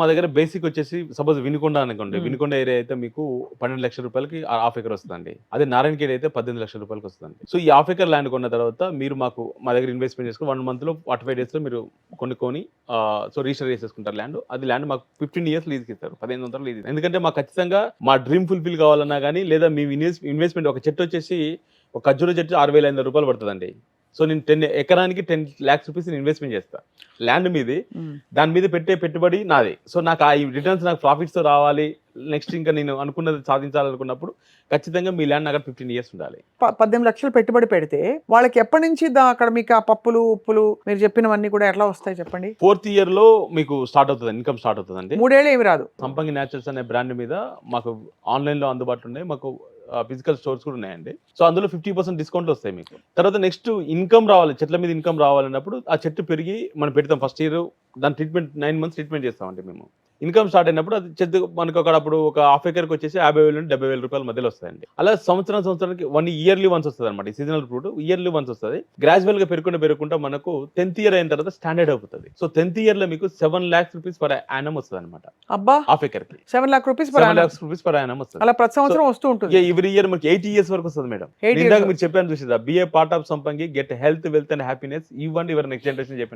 మా దగ్గర బేసిక్ వచ్చేసి సపోజ్ వినుకొండ అనుకోండి. వినుకొండ ఏరియా అయితే మీకు పన్నెండు లక్షల రూపాయలకి హాఫ్ ఎకర్ వస్తుందండి. అదే నారాయణఖేడ్ అయితే పద్దెనిమిది లక్షల రూపాయలకి వస్తుంది సో ఈ హాఫ్ ఎకర్ ల్యాండ్ కొన్న తర్వాత మీరు మాకు మా దగ్గర ఇన్వెస్ట్మెంట్ చేసుకుని వన్ మంత్లో ఫార్టీ ఫైవ్ డేస్లో మీరు కొనుక్కొని సో రిజిస్టర్ చేసేసుకుంటారు ల్యాండ్. అది ల్యాండ్ మాకు ఫిఫ్టీన్ ఇయర్స్ లీజ్కి ఇస్తారు. పదిహేను వందలు లీజ్ ఎందుకంటే మాకు ఖచ్చితంగా మా డ్రీమ్ ఫుల్ఫిల్ కావాలన్నా కానీ లేదా మీ ఇన్వెస్ట్మెంట్ ఒక చెట్టు వచ్చేసి ఒక ఖర్జూర చెట్టు ఆరు వేల ఐదు రూపాయలు పడుతుందండి. సో నేను టెన్ ఎకరానికి టెన్ ల్యాక్స్ రూపీస్ ఇన్వెస్ట్మెంట్ చేస్తా. ల్యాండ్ మీది. దాని మీద పెట్టే పెట్టుబడి నాది. సో నాకు ఆ రిటర్న్స్ నాకు ప్రాఫిట్స్తో రావాలి. నెక్స్ట్ ఇంకా నేను అనుకున్నది సాధించాలనుకున్నప్పుడు ఖచ్చితంగా మీ ల్యాండ్ అక్కడ ఫిఫ్టీన్ ఇయర్స్ ఉండాలి. పద్దెనిమిది లక్షలు పెట్టుబడి పెడితే వాళ్ళకి ఎప్పటి నుంచి అక్కడ మీకు ఆ పప్పులు ఉప్పులు మీరు చెప్పినవన్నీ కూడా ఎట్లా వస్తాయి చెప్పండి? ఫోర్త్ ఇయర్లో మీకు స్టార్ట్ అవుతుంది ఇన్కమ్ స్టార్ట్ అవుతుందండి. మూడేళ్ళు ఏమి రాదు. సంపంగి న్యాచురల్స్ అనే బ్రాండ్ మీద మాకు ఆన్లైన్లో అందుబాటులో ఉన్నాయి. మాకు ఫిజికల్ స్టోర్స్ కూడా ఉన్నాయండి. సో అందులో ఫిఫ్టీ పర్సెంట్ డిస్కౌంట్ వస్తాయి మీకు. తర్వాత నెక్స్ట్ ఇన్కమ్ రావాలి చెట్ల మీద ఇన్కమ్ రావాలన్నప్పుడు ఆ చెట్టు పెరిగి మనం పెడతాం ఫస్ట్ ఇయర్ దాని ట్రీట్మెంట్ నైన్ మంత్స్ ట్రీట్మెంట్ చేస్తామండి మేము. ఇన్కమ్ స్టార్ట్ అయినప్పుడు అది చెట్టు మనకు అక్కడ అప్పుడు ఒక హాఫ్ ఎకర్కి వచ్చేసి యాభై వేల నుండి డెబ్బై వేల రూపాయల మధ్యలో వస్తాయండి. అలా సంవత్సరం సంవత్సరానికి వన్ ఇయర్లీ వన్స్ వస్తుంది అనమాట సీజనల్ ఫ్రూట్ ఇయర్లీ వన్స్ వస్తుంది. గ్రాడ్యువల్గా పెరుగుకుంటూ పెరుగుకుంటా మనకు టెన్త్ ఇయర్ అయిన తర్వాత స్టాండర్డ్ అవుతుంది సో టెన్త్ ఇయర్లో మీకు seven lakhs rupees per annum వస్తుంది అనమాట అబ్బా! Half ఎకర్కి seven lakh rupees seven lakhs rupees per annum వస్తుంది. అలా ప్రతి సంవత్సరం వస్తూ ఉంటుంది. ఎవ్రీ ఇయర్ మనకి ఎయిట్ ఇయర్స్ వరకు వస్తుంది మేడం. ఇందాక. మీరు చెప్పాను చూసిదా be a part of Sampangi get health wealth and happiness. ఇవ్వండి ఎవరి నెక్స్ట్ జనరేషన్ చెప్పాను